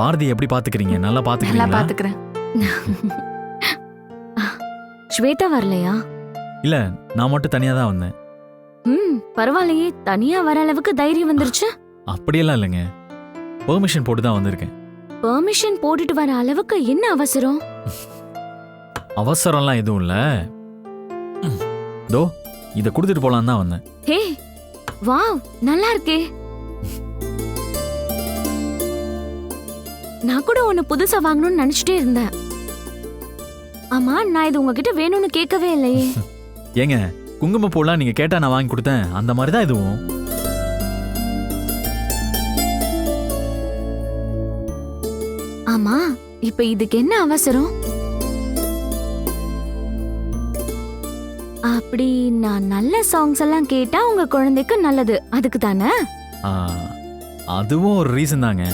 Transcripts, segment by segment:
பாரதி எப்படி பாத்துக்கிறீங்க? நல்லா நல்லா பாத்துக்கிறீங்களா பாத்துக்கிறேன். ஸ்வேதா வரலையா? இல்ல நான் மட்டும் தனியா தான் வந்தேன். ம் பரவாயில்லையே. தனியா வர அளவுக்கு தைரியம் வந்துருச்சு. அப்படியெல்லாம் இல்லைங்க. பெர்மிஷன் போட்டு தான் வந்திருக்கேன். பெர்மிஷன் போட்டுட்டு வர அளவுக்கு என்ன அவசரம்? அவசரம்லாம் எதுவும் இல்ல. ம். தோ இத கொடுத்துட்டு போலாம் தான் வந்தேன். ஹே வாவ் நல்லா இருக்கே. நான் கூட ஒன்னு புதுசா வாங்கணும்னு நினைச்சிட்டே இருந்தேன். ஆமா நான் இது உங்ககிட்ட வேணும்னு கேட்கவே இல்லையே. ஏங்க குங்குமப்பூலாம் நீங்க கேட்டா நான் வாங்கி கொடுத்தேன். அந்த மாதிரி தான் இதுவும். ஆமா இப்ப இதுக்கு என்ன அவசரம்? அப்படி நான் நல்ல சாங்ஸ் எல்லாம் கேட்டா உங்க குழந்தைக்கு நல்லது. அதுக்கு தானே? அதுவும் ஒரு ரீசன் தாங்க.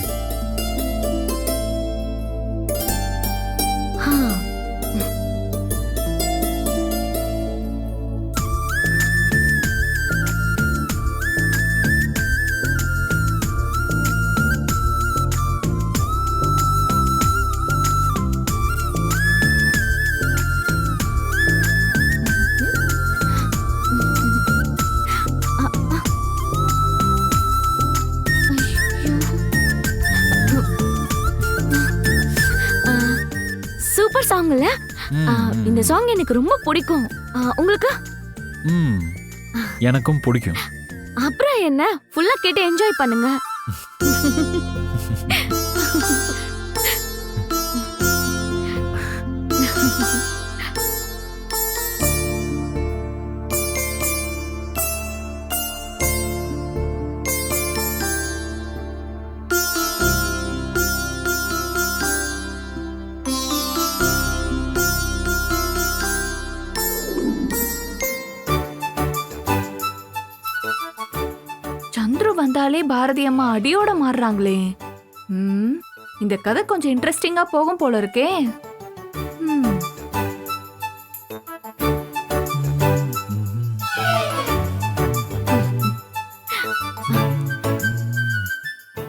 சூப்பர் சாங் இல்ல? ம், ஆ, ம், இந்த சாங் எனக்கு ரொம்ப பிடிக்கும். உங்களுக்கு. எனக்கும் பிடிக்கும். அப்புறம் என்ன? ஃபுல்லா கேட்டு என்ஜாய் பண்ணுங்க. சந்துரு வந்தாலே பாரதி அம்மா அடியோட மாறுறாங்களே. ம் இந்த கதை கொஞ்சம் இன்ட்ரெஸ்டிங்கா போகும் போல இருக்கே. ம்,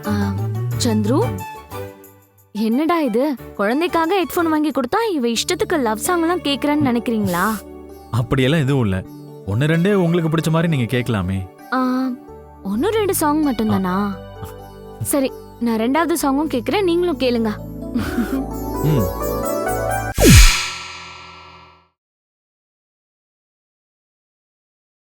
ஆ, சந்துரு? என்னடா இது? குழந்தைக்காக ஹெட்போன் வாங்கி கொடுத்தா இவ இஷ்டத்துக்கு லவ் சாங் எல்லாம் கேக்குறேன்னு நினைக்கிறீங்களா? அப்படியெல்லாம் எதுவும் இல்ல. ஒன்னு ரெண்டே உங்களுக்கு பிடிச்ச மாதிரி நீங்க கேட்கலாமே ஒன்னும் ரெண்டு சாங் மட்டும்தானா? சரி நான் ரெண்டாவது சாங்கும் கேக்குறேன் நீங்களும் கேளுங்க.